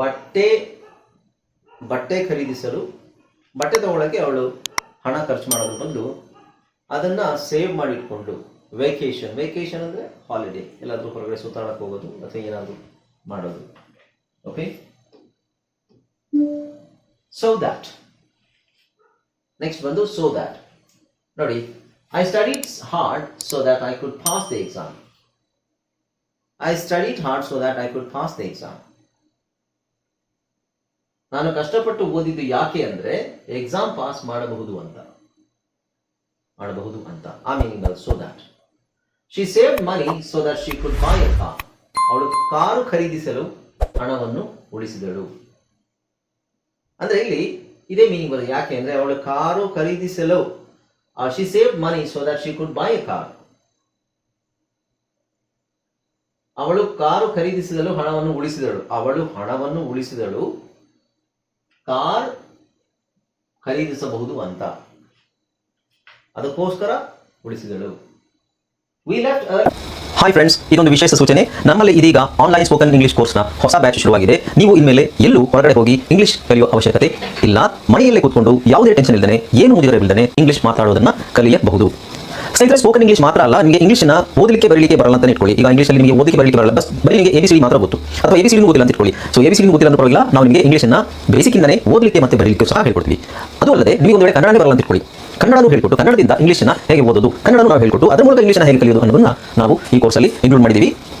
ಬಟ್ಟೆ ಬಟ್ಟೆ ಖರೀದಿಸಲು, ಬಟ್ಟೆ ತಗೊಳ್ಳೋಕ್ಕೆ ಅವಳು ಹಣ ಖರ್ಚು ಮಾಡೋದ್ರ ಬಂದು ಅದನ್ನ ಸೇವ್ ಮಾಡಿಟ್ಕೊಂಡು ವೇಕೇಶನ್ ವೇಕೇಶನ್ ಅಂದ್ರೆ ಹಾಲಿಡೇ ಎಲ್ಲಾದರೂ ಹೊರಗಡೆ ಸುತ್ತಾಡಕ್ಕೆ ಹೋಗೋದು ಅಥವಾ ಏನಾದರೂ ಮಾಡೋದು. ಓಕೆ ಸೊ ದ್ಯಾಟ್ ನೆಕ್ಸ್ಟ್ ಬಂದು ಸೊ ದ್ಯಾಟ್ ನೋಡಿ I studied hard so that I could pass the exam I studied hard so that I could pass the exam ನಾನು ಕಷ್ಟಪಟ್ಟು ಓದಿದ್ದು ಯಾಕೆ ಅಂದ್ರೆ ಎಕ್ಸಾಮ್ ಪಾಸ್ ಮಾಡಬಹುದು ಅಂತ. ಮಾಡಬಹುದು ಅಂತ. ಆ meaning so that she save money so that she could buy car ಅವಳು ಕಾರು ಖರೀದಿಸಲು ಹಣವನ್ನು ಉಳಿಸಿದಳು. ಅಂದ್ರೆ ಇಲ್ಲಿ ಇದೇ ಮೀನಿಂಗ್ ಬರುತ್ತೆ. ಯಾಕೆ ಅಂದ್ರೆ ಅವಳು ಕಾರು ಖರೀದಿಸಲು she save money so that she could buy car ಅವಳು ಕಾರು ಖರೀದಿಸಿದಳು ಹಣವನ್ನು ಉಳಿಸಿದಳು. ಅವಳು ಹಣವನ್ನು ಉಳಿಸಿದಳು. ಕಾರ್ ಖರೀದಿಸಬಹುದು ಅಂತ. ಅದಕ್ಕೋಸ್ಕರ ಉಳಿಸಿದಳು. ಹಾಯ್ ಫ್ರೆಂಡ್ಸ್ ಇದೊಂದು ವಿಶೇಷ ಸೂಚನೆ. ನಮ್ಮಲ್ಲಿ ಇದೀಗ ಆನ್ಲೈನ್ ಸ್ಪೋಕನ್ ಇಂಗ್ಲಿಷ್ ಕೋರ್ಸ್ನ ಹೊಸ ಬ್ಯಾಚ್ ಶುರುವಾಗಿದೆ. ನೀವು ಇನ್ಮೇಲೆ ಎಲ್ಲೂ ಹೊರಗಡೆ ಹೋಗಿ ಇಂಗ್ಲಿಷ್ ಕಲಿಯುವ ಅವಶ್ಯಕತೆ ಇಲ್ಲ. ಮನೆಯಲ್ಲೇ ಕೂತ್ಕೊಂಡು ಯಾವುದೇ ಟೆನ್ಷನ್ ಇಲ್ಲದೆ ಏನು ಮುಗಿದಿರಬಿಲ್ಲದೆ ಇಂಗ್ಲಿಷ್ ಮಾತಾಡೋದನ್ನ ಕಲಿಯಬಹುದು. ಸ್ನೇಹಿತರೆ ಸ್ಪೋಕನ್ ಇಂಗ್ಲಿಷ್ ಮಾತ್ರ ಅಲ್ಲ, ನಿಮಗೆ ಇಂಗ್ಲಿಷ್ನ ಓದಲಿಕ್ಕೆ, ಬರಲಿಕ್ಕೆ ಬರಲ್ಲ ಅಂತ ಇಟ್ಕೊಳ್ಳಿ. ಈಗ ಇಂಗ್ಲೀಷಲ್ಲಿ ನಿಮಗೆ ಓದಲಿಕ್ಕೆ, ಬರಲಿಕ್ಕೆ ಬರಲ್ಲ. ಬಸ್ ಬರೀ ನಿಮಗೆ ಎ ಸಿ ಮಾತ್ರ ಗೊತ್ತು. ಅಥವಾ ಎ ಬಿ ಸಿ ಅಂತ ಇಟ್ಕೊಳ್ಳಿ. ಸೊ ಎ ಬಿ ಸಿ ಓದಿಲ್ಲ ಅಂತ ಪರವಾಗಿಲ್ಲ, ನಾವು ನಿಮಗೆ ಇಂಗ್ಲಿಷ್ನ ಬೇಸಿಕ್ಕಿಂದನೇ ಓದಲಿಕ್ಕೆ ಮತ್ತೆ ಬರಲಿಕ್ಕೆ ಸಹ ಹೇಳ್ಕೊಡ್ತೀವಿ. ಅದು ಅಲ್ಲದೆ, ನೀವು ಒಂದು ವೇಳೆ ಕನ್ನಡನೇ ಬರಲ್ಲ ಅಂತ ಇಟ್ಕೊಳ್ಳಿ. ಕನ್ನಡನೂ ಹೇಳ್ಕೊಟ್ಟು, ಕನ್ನಡದಿಂದ ಇಂಗ್ಲೀಷನ್ನ ಹೇಗೆ ಓದೋದು, ಕನ್ನಡನೂ ನಾವು ಹೇಳ್ಕೊಟ್ಟು, ಅದರ ಮೂಲಕ ಇಂಗ್ಲೀಷನ್ನ ಹೇಗೆ ಕಲಿಯೋದು ಅನ್ನೋದನ್ನ ನಾವು ಈ ಕೋರ್ಸಲ್ಲಿ ಇನ್ಕ್ಲೂಡ್ ಮಾಡಿದ್ದೀವಿ.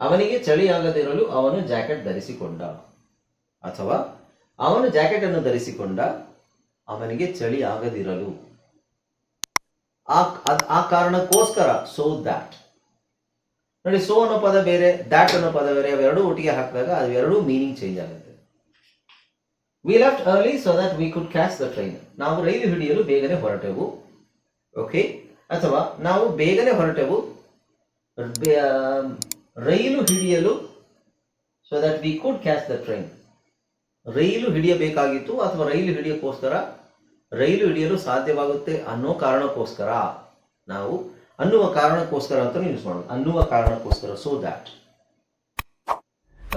ಅವನಿಗೆ ಚಳಿ ಆಗದಿರಲು ಅವನು ಜಾಕೆಟ್ ಧರಿಸಿಕೊಂಡ. ಅಥವಾ ಅವನು ಜಾಕೆಟ್ ಅನ್ನು ಧರಿಸಿಕೊಂಡ, ಅವನಿಗೆ ಚಳಿ ಆಗದಿರಲು ಆ ಕಾರಣಕ್ಕೋಸ್ಕರ ಸೋ ದ್ಯಾಟ್ ನೋಡಿ ಸೋ ಅನ್ನೋ ಪದ ಬೇರೆ ದ್ಯಾಟ್ ಅನ್ನೋ ಪದ ಬೇರೆ, ಅವೆರಡೂ ಒಟ್ಟಿಗೆ ಹಾಕಿದಾಗ ಅವೆರಡೂ ಮೀನಿಂಗ್ ಚೇಂಜ್ ಆಗುತ್ತೆ. We left early so that we could catch the train ನಾವು ರೈಲು ಹಿಡಿಯಲು ಬೇಗನೆ ಹೊರಟೆವು. ಓಕೆ ಅಥವಾ ನಾವು ಬೇಗನೆ ಹೊರಟೆವು. ರೈಲು ಹಿಡಿಯಲು so that we could catch the train ರೈಲು ಹಿಡಿಯಬೇಕಾಗಿತ್ತು ಅಥವಾ ರೈಲು ಹಿಡಿಯಕ್ಕೋಸ್ಕರ ರೈಲು ಹಿಡಿಯಲು ಸಾಧ್ಯವಾಗುತ್ತೆ ಅನ್ನೋ ಕಾರಣಕ್ಕೋಸ್ಕರ? ನಾವು ಅನ್ನುವ ಕಾರಣಕ್ಕೋಸ್ಕರ ಅಂತ ಯೂಸ್ ಮಾಡೋದು. ಅನ್ನುವ ಕಾರಣಕ್ಕೋಸ್ಕರ so that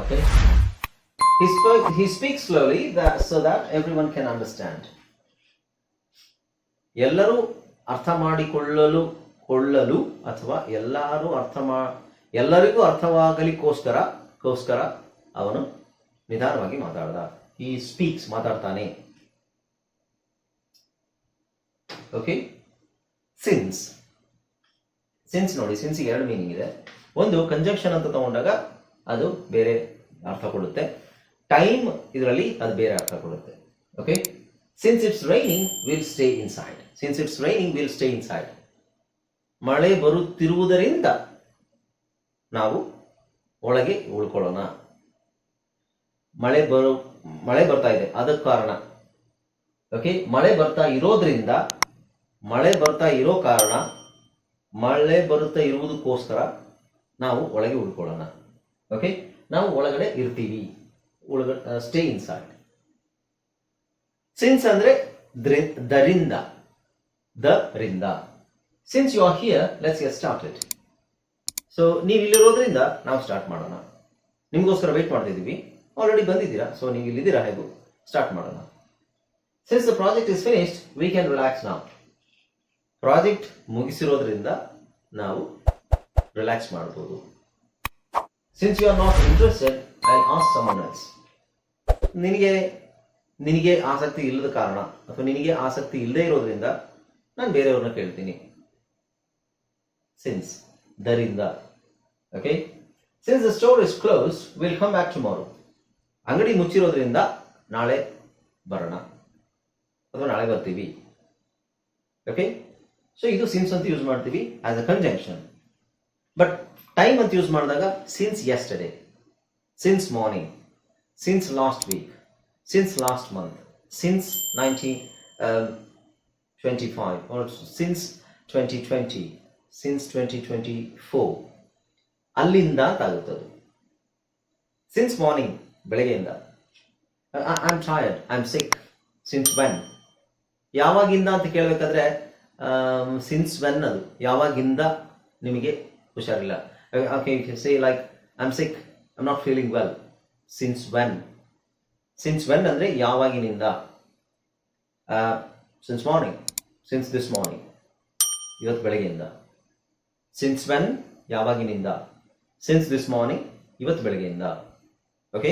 okay he speaks slowly that, so that everyone can understand. ಎಲ್ಲರೂ ಅರ್ಥ ಮಾಡಿಕೊಳ್ಳಲು ಕೊಳ್ಳಲು ಅಥವಾ ಎಲ್ಲರೂ ಅರ್ಥ ಮಾ ಎಲ್ಲರಿಗೂ ಅರ್ಥವಾಗಲಿಕ್ಕೋಸ್ಕರ, ಗೋಸ್ಕರ ಅವನು ನಿಧಾನವಾಗಿ ಮಾತಾಡ್ದ. ಈ ಸ್ಪೀಕ್ಸ್ ಮಾತಾಡ್ತಾನೆ. ಓಕೆ ಸಿನ್ಸ್ ಸಿನ್ಸ್ ನೋಡಿ ಸಿನ್ಸ್ಗೆ ಎರಡು ಮೀನಿಂಗ್ ಇದೆ. ಒಂದು ಕಂಜಕ್ಷನ್ ಅಂತ ತಗೊಂಡಾಗ ಅದು ಬೇರೆ ಅರ್ಥ ಕೊಡುತ್ತೆ. ಟೈಮ್ ಇದರಲ್ಲಿ ಅದು ಬೇರೆ ಅರ್ಥ ಕೊಡುತ್ತೆ. Okay since it's raining will stay inside since it's raining will stay inside ಮಳೆ ಬರುತ್ತಿರುವುದರಿಂದ ನಾವು ಒಳಗೆ ಉಳ್ಕೊಳ್ಳೋಣ. ಮಳೆ ಬರು, ಮಳೆ ಬರ್ತಾ ಇದೆ. ಅದಕ್ಕೆ ಕಾರಣ. ಓಕೆ ಮಳೆ ಬರ್ತಾ ಇರೋದ್ರಿಂದ, ಮಳೆ ಬರ್ತಾ ಇರೋ ಕಾರಣ, ಮಳೆ ಬರುತ್ತಾ ಇರುವುದಕ್ಕೋಸ್ಕರ ನಾವು ಒಳಗೆ ಉಳ್ಕೊಳ್ಳೋಣ. ಓಕೆ ನಾವು ಒಳಗಡೆ ಇರ್ತೀವಿ. ಸ್ಟೇ ಇನ್ಸೈಡ್ ಸಿನ್ಸ್ ಅಂದ್ರೆ ದ್ರಿ- ದರಿಂದ. ದರಿಂದ. Since you are here let's get started so ನೀವು ಇಲ್ಲಿರೋದ್ರಿಂದ ನಾವು ಸ್ಟಾರ್ಟ್ ಮಾಡೋಣ. ನಿಮಗೋಸ್ಕರ ವೇಟ್ ಮಾಡ್ತಿದ್ದೀವಿ ಆಲ್ರೆಡಿ ಬಂದಿದ್ದೀರಾ? ಸೊ ನೀವು ಇಲ್ಲಿದ್ದೀರಾ ಹೇಗೂ? ಸ್ಟಾರ್ಟ್ ಮಾಡೋಣ. Since the project is finished we can relax ನಾವು ಪ್ರಾಜೆಕ್ಟ್ ಮುಗಿಸಿರೋದ್ರಿಂದ ನಾವು ರಿಲ್ಯಾಕ್ಸ್ ಮಾಡ್ಬೋದು. Since you are not interested I ask someone else ನಿನಗೆ ನಿನಗೆ ಆಸಕ್ತಿ ಇಲ್ಲದ ಕಾರಣ ಅಥವಾ ನಿನಗೆ ಆಸಕ್ತಿ ಇಲ್ಲದೆ ಇರೋದ್ರಿಂದ ನಾನು ಬೇರೆಯವ್ರನ್ನ ಕೇಳ್ತೀನಿ. Since ದರಿಂದ. Okay since the store is close will come back tomorrow ಅಂಗಡಿ ಮುಚ್ಚಿರೋದ್ರಿಂದ ನಾಳೆ ಬರೋಣ. ಅಥವಾ ನಾಳೆ ಬರ್ತೀವಿ. ಓಕೆ ಸೊ ಇದು ಸಿನ್ಸ್ ಅಂತ ಯೂಸ್ ಮಾಡ್ತೀವಿ as a conjunction but time ಅಂತ ಯೂಸ್ ಮಾಡಿದಾಗ since yesterday since morning since last week since last month since last month, since 1925, or since 2020, since 2024, ಅಲ್ಲಿಂದ ತಾಗುತ್ತದೆ. ಸಿನ್ಸ್ ಮಾರ್ನಿಂಗ್ ಬೆಳಗ್ಗೆಯಿಂದ. I am tired I am sick since when ಯಾವಾಗಿಂದ ಅಂತ ಕೇಳಬೇಕಾದ್ರೆ since when ಅದು. ಯಾವಾಗಿಂದ ನಿಮಗೆ ಹುಷಾರಿಲ್ಲ. Say like I am sick I am not feeling well since when since when ಅಂದರೆ ಯಾವಾಗಿನಿಂದ? Since morning since this morning ಇವತ್ತು ಬೆಳಗ್ಗೆಯಿಂದ. ಸಿನ್ಸ್ ವೆನ್ ಯಾವಾಗಿನಿಂದ? ಸಿನ್ಸ್ ದಿಸ್ ಮಾರ್ನಿಂಗ್ ಇವತ್ತು ಬೆಳಗ್ಗೆಯಿಂದ. ಓಕೆ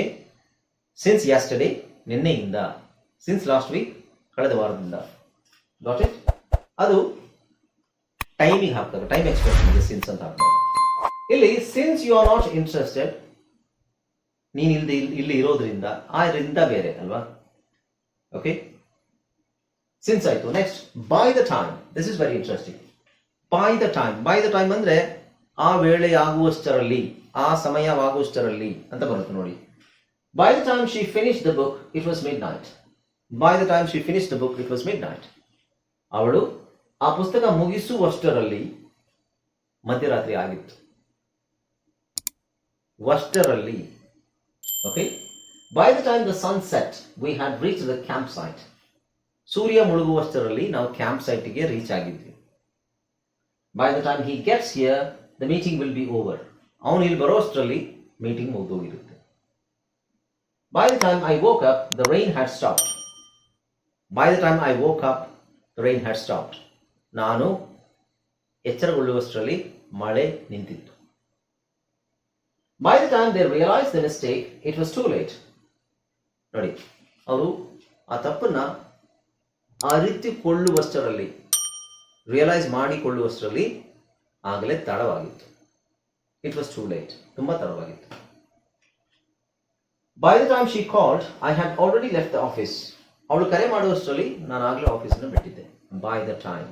ಸಿನ್ಸ್ ಯಾಸ್ಟರ್ಡೇ ನಿನ್ನೆಯಿಂದ. ಸಿನ್ಸ್ ಲಾಸ್ಟ್ ವೀಕ್ ಕಳೆದ ವಾರದಿಂದ. ಗಾಟ್ ಇಟ್ ಅದು ಟೈಮಿಗೆ ಹಾಕ್ತಾರೆ ಟೈಮ್ ಎಕ್ಸ್ಪ್ರೆಷನ್ಗೆ ಸಿನ್ಸ್ ಅಂತ ಹಾಕ್ತಾರೆ ಇಲ್ಲಿ since you are not interested ನೀನು ಇಲ್ಲಿ ಇಲ್ಲಿ ಇರೋದ್ರಿಂದ, ಆದ್ರಿಂದ ರಿಂದ ಬೇರೆ, ಅಲ್ವಾ? ಓಕೆ ಸಿನ್ಸ್ ಆಯಿತು. Next by the time this is very interesting by the time by the time ಅಂದ್ರೆ ಆ ವೇಳೆ ಆಗುವಷ್ಟರಲ್ಲಿ, ಆ ಸಮಯವಾಗುವಷ್ಟರಲ್ಲಿ ಅಂತ ಬರುತ್ತೆ ನೋಡಿ. By the time she finish the book it was midnight by the time she finish the book it was midnight ಅವಳು ಆ ಪುಸ್ತಕ ಮುಗಿಸುವಷ್ಟರಲ್ಲಿ ಮಧ್ಯರಾತ್ರಿ ಆಗಿತ್ತು. ವಷ್ಟರಲ್ಲಿ okay by the time the sun set we had reach the camp site ಸೂರ್ಯ ಮುಳುಗುವಷ್ಟರಲ್ಲಿ ನಾವು camp ಸೈಟ್ಗೆ reach ಆಗಿದ್ವಿ. By the time he gets here the meeting will be over ಅವನು ಇಲ್ಲಿ ಬರೋಷ್ಟರಲ್ಲಿ meeting ಮುಗಿದೋಗಿರುತ್ತೆ. By the time I woke up the rain had stopped by the time I woke up the rain had stopped ನಾನು ಎಚ್ಚರಗೊಳ್ಳುವಷ್ಟರಲ್ಲಿ ಮಳೆ ನಿಂತಿತ್ತು. By the time they realise the mistake it was too late ನೋಡಿ, ಅವರು ಆ ತಪ್ಪನ್ನು ಅರಿತುಕೊಳ್ಳುವಷ್ಟರಲ್ಲಿ realise ಮಾಡಿಕೊಳ್ಳುವಷ್ಟರಲ್ಲಿ ಆಗಲೇ ತಡವಾಗಿತ್ತು. ಇಟ್ ವಾಸ್ ಟೂ ಲೇಟ್ ತುಂಬಾ ತಡವಾಗಿತ್ತು. By the time she called I had already left the office ಅವಳು ಕರೆ ಮಾಡುವಷ್ಟರಲ್ಲಿ ನಾನು ಆಗಲೇ ಆಫೀಸನ್ನು ಬಿಟ್ಟಿದ್ದೆ. By the time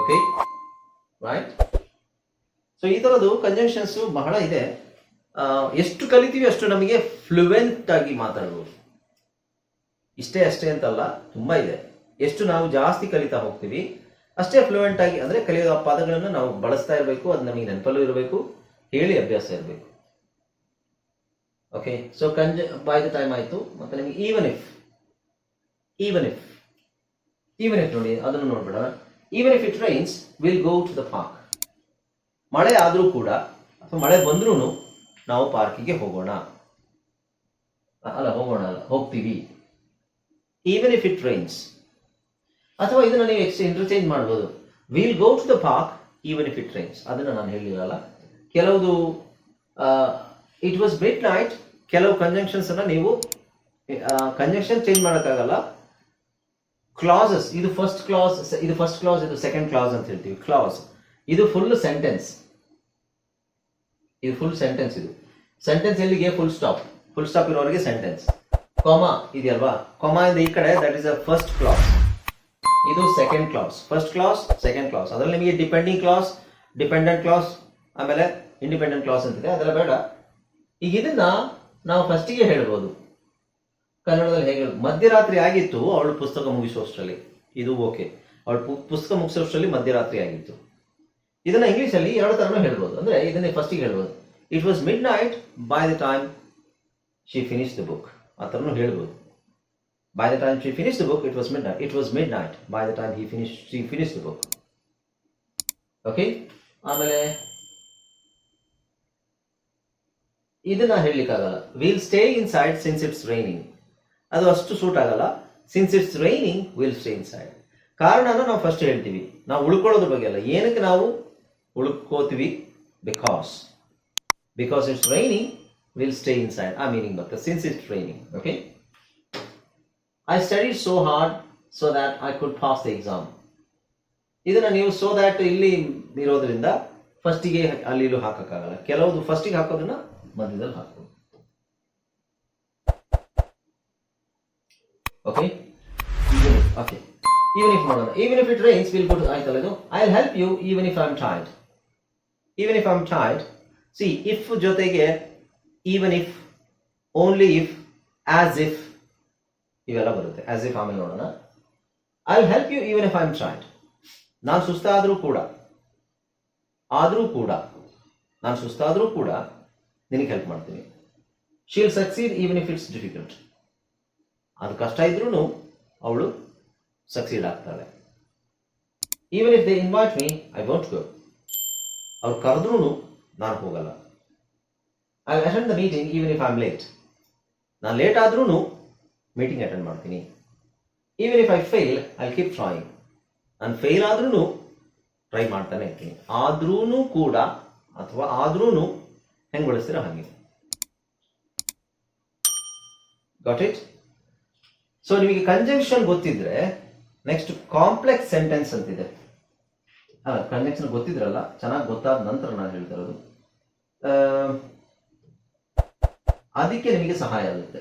okay right so ಈ ಥರದ್ದು ಕಂಜಂಕ್ಷನ್ಸ್ ಬಹಳ ಇದೆ. ಎಷ್ಟು ಕಲಿತೀವಿ ಅಷ್ಟು ನಮಗೆ ಫ್ಲೂವೆಂಟ್ ಆಗಿ ಮಾತಾಡಬಹುದು ಇಷ್ಟೇ ಅಷ್ಟೇ ಅಂತಲ್ಲ, ತುಂಬಾ ಇದೆ. ಎಷ್ಟು ನಾವು ಜಾಸ್ತಿ ಕಲಿತಾ ಹೋಗ್ತೀವಿ, ಅಷ್ಟೇ ಫ್ಲೂಯೆಂಟ್ ಆಗಿ ಅಂದ್ರೆ ಕಲಿಯೋ ಪದಗಳನ್ನು ನಾವು ಬಳಸ್ತಾ ಇರಬೇಕು, ಅದು ನಮಗೆ ನೆನಪಲ್ಲೂ ಇರಬೇಕು, ಹೇಳಿ ಅಭ್ಯಾಸ ಇರಬೇಕು. ಓಕೆ ಸೊ ಕಂಜ ಬೈ ದ ಟೈಮ್ ಆಯಿತು, ಮತ್ತೆ ನಿಮಗೆ even if even if even if ನೋಡಿ, ಅದನ್ನು ನೋಡ್ಬೇಡ. Even if it rains will go to the park ಮಳೆ ಆದರೂ ಕೂಡ, ಅಥವಾ ಮಳೆ ಬಂದ್ರೂ ನಾವು ಪಾರ್ಕಿಗೆ ಹೋಗೋಣ. ಅಲ್ಲ ಹೋಗೋಣ ಅಲ್ಲ, ಹೋಗ್ತೀವಿ. ಈವನ್ ಇಫ್ ಇಟ್ ರೈನ್ಸ್ ಅಥವಾ ಇದನ್ನ ನೀವು ಎಕ್ಸ್ ಇಂಟರ್ಚೇಂಜ್ ಮಾಡ್ಬೋದು. Will go to the park even if it rains ಅದನ್ನ ನಾನು ಹೇಳಿರಲ್ಲ. ಕೆಲವುದು ಇಟ್ ವಾಸ್ ಮಿಡ್ ನೈಟ್ ಕೆಲವು ಕಂಜಂಕ್ಷನ್ಸ್ ಅನ್ನ ನೀವು ಕಂಜಂಕ್ಷನ್ ಚೇಂಜ್ ಮಾಡೋಕ್ಕಾಗಲ್ಲ. ಕ್ಲಾಸಸ್ ಇದು ಫಸ್ಟ್ ಕ್ಲಾಸ್ ಇದು ಫಸ್ಟ್ ಕ್ಲಾಸ್ ಇದು ಸೆಕೆಂಡ್ ಕ್ಲಾಸ್ ಅಂತ ಹೇಳ್ತೀವಿ. ಕ್ಲಾಸ್ ಇದು ಫುಲ್ ಸೆಂಟೆನ್ಸ್ ಇದು ಫುಲ್ ಸೆಂಟೆನ್ಸ್ ಇದು. ಸೆಂಟೆನ್ಸ್ ಎಲ್ಲಿಗೆ? ಫುಲ್ ಸ್ಟಾಪ್ ಫುಲ್ ಸ್ಟಾಪ್ ಇರೋರಿಗೆ ಸೆಂಟೆನ್ಸ್ ಕೊಮಾ ಇದೆಯಲ್ವಾ? ಕೊಮಾ ಇಂದ ಈ ಕಡೆ that is a first class ಇದು second class first class second class ಅದರಲ್ಲಿ ನಿಮಗೆ ಡಿಪೆಂಡಿಂಗ್ ಕ್ಲಾಸ್ ಡಿಪೆಂಡೆಂಟ್ ಕ್ಲಾಸ್ ಆಮೇಲೆ ಇಂಡಿಪೆಂಡೆಂಟ್ ಕ್ಲಾಸ್ ಅಂತಿದೆ. ಅದೆಲ್ಲ ಬೇಡ. ಈಗ ಇದನ್ನ ನಾವು ಫಸ್ಟಿಗೆ ಹೇಳ್ಬೋದು. ಕನ್ನಡದಲ್ಲಿ ಹೇಗೆ? ಮಧ್ಯರಾತ್ರಿ ಆಗಿತ್ತು, ಅವಳು ಪುಸ್ತಕ ಮುಗಿಸುವಷ್ಟರಲ್ಲಿ. ಇದು ಓಕೆ ಅವಳು ಪುಸ್ತಕ ಮುಗಿಸುವಷ್ಟರಲ್ಲಿ ಮಧ್ಯರಾತ್ರಿ ಆಗಿತ್ತು. ಇದನ್ನ ಇಂಗ್ಲಿಷ್ ಅಲ್ಲಿ ಎರಡು ತರನು ಹೇಳ್ಬೋದು. ಅಂದ್ರೆ ಇದನ್ನೇ ಫಸ್ಟಿಗೆ ಹೇಳ್ಬೋದು. It was midnight by the time she finish the book ಆ ಥರನೂ ಹೇಳ್ಬೋದು. By the time she finish the book it was midnight. It was midnight midnight by the time she finish the book. Okay ಆಮೇಲೆ, ಇದನ್ನ ಹೇಳಲಿಕ್ಕಾಗಲ್ಲ. Will stay inside since it's raining ಅದು ಅಷ್ಟು suit ಆಗಲ್ಲ. Since it's raining will stay inside ಕಾರಣನ ನಾವು first ಹೇಳ್ತೀವಿ. ನಾವು ಉಳ್ಕೊಳ್ಳೋದ್ರ ಬಗ್ಗೆ ಅಲ್ಲ. ಏನಕ್ಕೆ ನಾವು ಉಳ್ಕೋತೀವಿ? Because because it's raining will stay inside ಆ ಮೀನಿಂಗ್ ಬರ್ತದೆ. Since it's raining okay I study so hard so that I could pass the exam ಇದನ್ನ ನೀವು ಸೋ ದ್ಯಾಟ್ ಇಲ್ಲಿ ಇರೋದ್ರಿಂದ ಫಸ್ಟಿಗೆ ಅಲ್ಲಿ ಇಲ್ಲೂ ಕೆಲವೊಂದು ಫಸ್ಟಿಗೆ ಹಾಕೋದನ್ನ ಮಧ್ಯದಲ್ಲಿ ಹಾಕೋದು ಓಕೆ ಓಕೆ ಈವನ್ ಇಫ್ ಮಾಡೋಣ. Even if it rains will good ಆಯ್ತಲ್ಲ ಇದು? I help you even if I am tired even if I am tired C if ಜೊತೆಗೆ even if only if as if ಇವೆಲ್ಲ ಬರುತ್ತೆ as if ಆಮೇಲೆ ನೋಡೋಣ. I will help you even if I am tried ನಾನು ಸುಸ್ತಾದರೂ ಕೂಡ, ಆದರೂ ಕೂಡ, ನಾನು ಸುಸ್ತಾದರೂ ಕೂಡ ನಿನಗೆ ಹೆಲ್ಪ್ ಮಾಡ್ತೀನಿ. She'll succeed even if it's difficult ಅದು ಕಷ್ಟ ಇದ್ರೂ ಅವಳು ಸಕ್ಸೀಡ್ ಆಗ್ತಾಳೆ. Even if they invite me I don't go ಅವ್ರು ಕರೆದ್ರೂ ನಾನು ಹೋಗಲ್ಲ. I attend the meeting even if I am late ನಾನು ಲೇಟ್ ಆದ್ರೂ ಮೀಟಿಂಗ್ ಅಟೆಂಡ್ ಮಾಡ್ತೀನಿ. Even if I fail I keep trying ನಾನು ಫೇಲ್ ಆದ್ರೂ ಟ್ರೈ ಮಾಡ್ತಾನೆ ಇರ್ತೀನಿ. ಆದ್ರೂ ಕೂಡ ಅಥವಾ ಆದ್ರೂ ಹೆಂಗೆ ಬಳಸ್ತೀರ ಹಾಗೆ. ಗಾಟ್ ಇಟ್ ಸೊ ನಿಮಗೆ ಕಂಜಂಕ್ಷನ್ ಗೊತ್ತಿದ್ರೆ ನೆಕ್ಸ್ಟ್ ಕಾಂಪ್ಲೆಕ್ಸ್ ಸೆಂಟೆನ್ಸ್ ಅಂತಿದೆ. ಅಲ್ಲ ಕಂಜಂಕ್ಷನ್ ಗೊತ್ತಿದ್ರಲ್ಲ, ಚೆನ್ನಾಗಿ ಗೊತ್ತಾದ ನಂತರ ನಾನು ಹೇಳ್ತಿರೋದು ಅದಕ್ಕೆ ನಿಮಗೆ ಸಹಾಯ ಆಗುತ್ತೆ.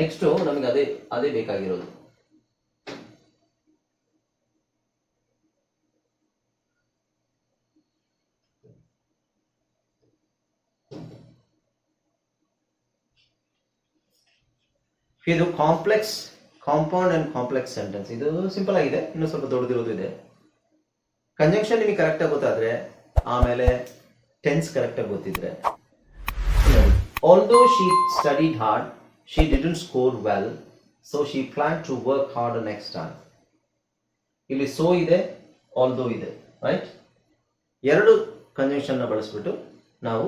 ನೆಕ್ಸ್ಟ್ ನಮಗೆ ಅದೇ ಅದೇ ಬೇಕಾಗಿರೋದು. ಇದು complex compound and complex sentence ಇದು ಸಿಂಪಲ್ ಆಗಿದೆ, ಇನ್ನು ಸ್ವಲ್ಪ ದೊಡ್ಡದಿರೋದು ಇದೆ. ಕಂಜಂಕ್ಷನ್ ನಿಮಗೆ ಕರೆಕ್ಟಾಗಿ ಗೊತ್ತಾದ್ರೆ, ಆಮೇಲೆ ಟೆನ್ಸ್ ಕರೆಕ್ಟಾಗಿ ಗೊತ್ತಿದ್ರೆ. Although she study hard she didn't score well, so she planned to work harder next time. ಇಲ್ಲಿ ಸೋ ಇದೆ ಆಲ್ದೋ ಇದೆ ರೈಟ್ ಎರಡು ಕಂಜಂಕ್ಷನ್ ಬಳಸಿಬಿಟ್ಟು ನಾವು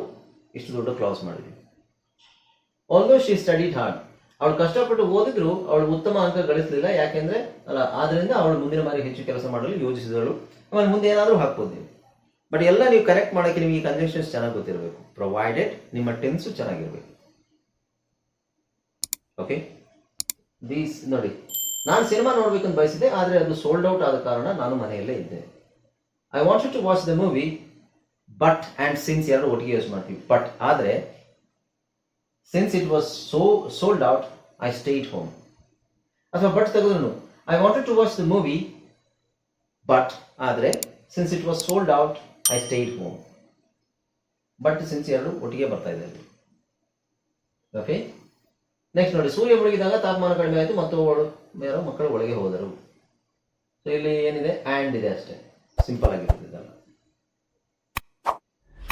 ಇಷ್ಟು ದೊಡ್ಡ ಕ್ಲಾಸ್ ಮಾಡಿದ್ವಿ. ಆಲ್ದೋ ಶಿ ಸ್ಟಡಿಡ್ ಹಾರ್ಡ್ ಅವಳು ಕಷ್ಟಪಟ್ಟು ಓದಿದ್ರು ಅವಳು ಉತ್ತಮ ಅಂಕ ಗಳಿಸಲಿಲ್ಲ ಯಾಕೆಂದ್ರೆ ಅಲ್ಲ ಆದ್ರಿಂದ ಅವಳು ಮುಂದಿನ ಬಾರಿ ಹೆಚ್ಚು ಕೆಲಸ ಮಾಡಲು ಯೋಜಿಸಿದಳು. ಆಮೇಲೆ ಮುಂದೆ ಏನಾದರೂ ಹಾಕ್ಬೋದು ಬಟ್ ಎಲ್ಲ ನೀವು ಕರೆಕ್ಟ್ ಮಾಡೋಕ್ಕೆ ನಿಮಗೆ ಕಂಜಂಕ್ಷನ್ಸ್ ಚೆನ್ನಾಗಿ ಗೊತ್ತಿರಬೇಕು. ಪ್ರೊವೈಡೆಡ್ ನಿಮ್ಮ ಟೆನ್ಸು ಚೆನ್ನಾಗಿರ್ಬೇಕು. ಓಕೆ ದೀಸ್ ನೋಡಿ, ನಾನು ಸಿನಿಮಾ ನೋಡ್ಬೇಕಂತ ಬಯಸಿದೆ ಆದರೆ ಅದು ಸೋಲ್ಡ್ ಔಟ್ ಆದ ಕಾರಣ ನಾನು ಮನೆಯಲ್ಲೇ ಇದ್ದೆ. I want to watch the movie but and since ಎರಡು ಒಟ್ಟಿಗೆ ಯೂಸ್ ಮಾಡ್ತೀವಿ. ಬಟ್ ಆದರೆ since it was so sold out I stayed home ಅಥವಾ but ತೆಗೆದ್ರು I wanted to watch the movie but ಆದರೆ since it was sold out I stayed home but since ಎರಡು ಒಟ್ಟಿಗೆ ಬರ್ತಾ ಇದೆ ಓಕೆ ನೆಕ್ಸ್ಟ್ ನೋಡಿ, ಸೂರ್ಯ ಮುಳುಗಿದಾಗ ತಾಪಮಾನ ಕಡಿಮೆ ಆಯಿತು ಮತ್ತು ಯಾರೋ ಮಕ್ಕಳು ಒಳಗೆ ಹೋದರು. ಸೊ ಇಲ್ಲಿ ಏನಿದೆ? ಆ್ಯಂಡ್ ಇದೆ ಅಷ್ಟೇ. ಸಿಂಪಲ್ ಆಗಿರುತ್ತೆ ಇದೆಲ್ಲ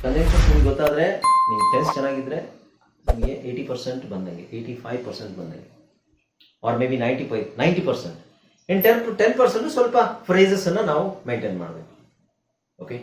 ಕಂಜಂಕ್ಷನ್ಸ್ ನಿಮ್ಗೆ ಗೊತ್ತಾದರೆ ನಿಮ್ಮ ಟೆನ್ಸ್ ಚೆನ್ನಾಗಿದ್ದರೆ ನಿಮಗೆ ಏಯ್ಟಿ ಪರ್ಸೆಂಟ್ ಬಂದಂಗೆ ಏಯ್ಟಿ ಫೈವ್ ಪರ್ಸೆಂಟ್ ಬಂದಂಗೆ. Or maybe ninety five ninety percent in ten ten percent ಸ್ವಲ್ಪ ಫ್ರೇಸಸ್ ಅನ್ನ ನಾವು ಮೇಂಟೈನ್ ಮಾಡಬೇಕು. ಓಕೆ